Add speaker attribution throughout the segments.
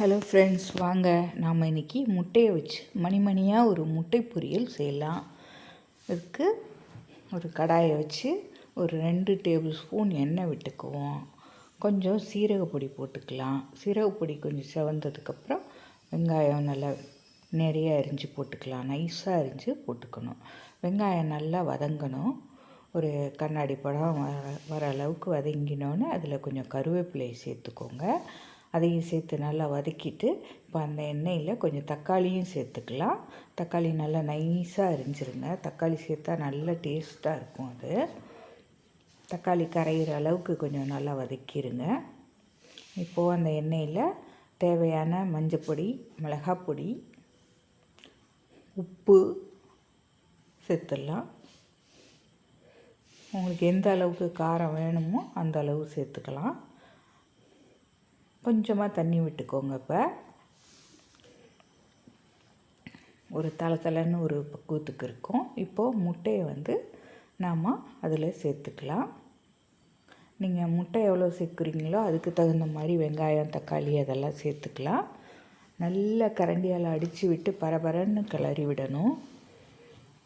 Speaker 1: Hello friends வாங்க. நாம் இன்றைக்கி முட்டையை வச்சு மணிமணியாக ஒரு முட்டை பொரியல் செய்யலாம். இதுக்கு ஒரு கடாயை வச்சு ஒரு ரெண்டு டேபிள் ஸ்பூன் எண்ணெய் விட்டுக்குவோம். கொஞ்சம் சீரகப்பொடி போட்டுக்கலாம். சீரகப்பொடி கொஞ்சம் செவந்ததுக்கப்புறம் வெங்காயம் நல்லா நிறைய அரிஞ்சு போட்டுக்கலாம். நைஸாக அரிஞ்சு போட்டுக்கணும். வெங்காயம் நல்லா வதங்கணும். ஒரு கண்ணாடி படம் வர வர அளவுக்கு வதங்கினோன்னே அதில் கொஞ்சம் கருவேப்பிலையை சேர்த்துக்கோங்க. அதையும் சேர்த்து நல்லா வதக்கிட்டு இப்போ அந்த எண்ணெயில் கொஞ்சம் தக்காளியும் சேர்த்துக்கலாம். தக்காளி நல்லா நைஸாக அரிஞ்சிருங்க தக்காளி சேர்த்தா நல்ல டேஸ்ட்டாக இருக்கும் அது. தக்காளி கரையிற அளவுக்கு கொஞ்சம் நல்லா வதக்கிடுங்க இப்போது அந்த எண்ணெயில் தேவையான மஞ்சப்பொடி மிளகாப்பொடி உப்பு சேர்த்துடலாம். உங்களுக்கு எந்த அளவுக்கு காரம் வேணுமோ அந்த அளவு சேர்த்துக்கலாம். கொஞ்சமாக தண்ணி விட்டுக்கோங்க இப்போ. ஒரு தலை தலைன்னு ஒரு பக்குவத்துக்கு இருக்கும். இப்போது முட்டையை வந்து நாம் அதில் சேர்த்துக்கலாம். நீங்கள் முட்டை எவ்வளோ சேர்க்குறீங்களோ அதுக்கு தகுந்த மாதிரி வெங்காயம் தக்காளி அதெல்லாம் சேர்த்துக்கலாம். நல்லா கரண்டியால் அடித்து விட்டு பரபரன்னு கிளறி விடணும்.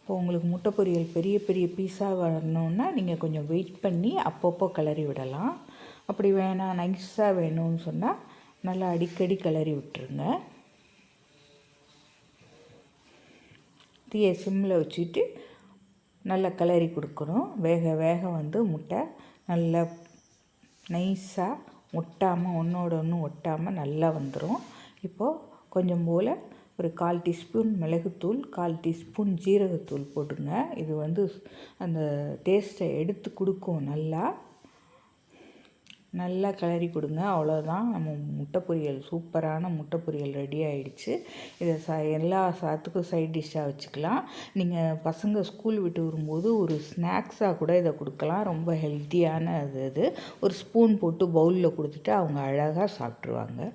Speaker 1: இப்போ உங்களுக்கு முட்டை பொரியல் பெரிய பெரிய பீஸாக வரணுன்னா நீங்கள் கொஞ்சம் வெயிட் பண்ணி அப்பப்போ கிளறி விடலாம். அப்படி வேணாம் நைஸாக வேணும்னு சொன்னால் நல்லா அடிக்கடி கிளறி விட்டுருங்க. தீயை சிம்மில் வச்சுட்டு நல்லா கிளறி கொடுக்கணும். வேக வேக வந்து முட்டை நல்லா நைஸாக ஒட்டாமல் ஒன்றோட ஒன்று ஒட்டாமல் நல்லா வந்துடும் இப்போது கொஞ்சம் போல் ஒரு கால் டீஸ்பூன் மிளகுத்தூள் கால் டீஸ்பூன் ஜீரகத்தூள் போட்டுங்க. இது வந்து அந்த டேஸ்ட்டை எடுத்து கொடுக்கும் நல்லா. நல்லா கிளறி கொடுங்க. அவ்வளோதான் நம்ம முட்டை பொரியல் சூப்பரான முட்டை பொரியல் ரெடி ஆகிடுச்சு இதை சா எல்லா சாத்துக்கும் சைட் டிஷ்ஷாக வச்சுக்கலாம். நீங்கள் பசங்க ஸ்கூல் விட்டு வரும்போது ஒரு ஸ்நாக்ஸாக கூட இதை கொடுக்கலாம். ரொம்ப ஹெல்த்தியான அது இது ஒரு ஸ்பூன் போட்டு பவுலில் கொடுத்துட்டு அவங்க அழகாக சாப்பிட்ருவாங்க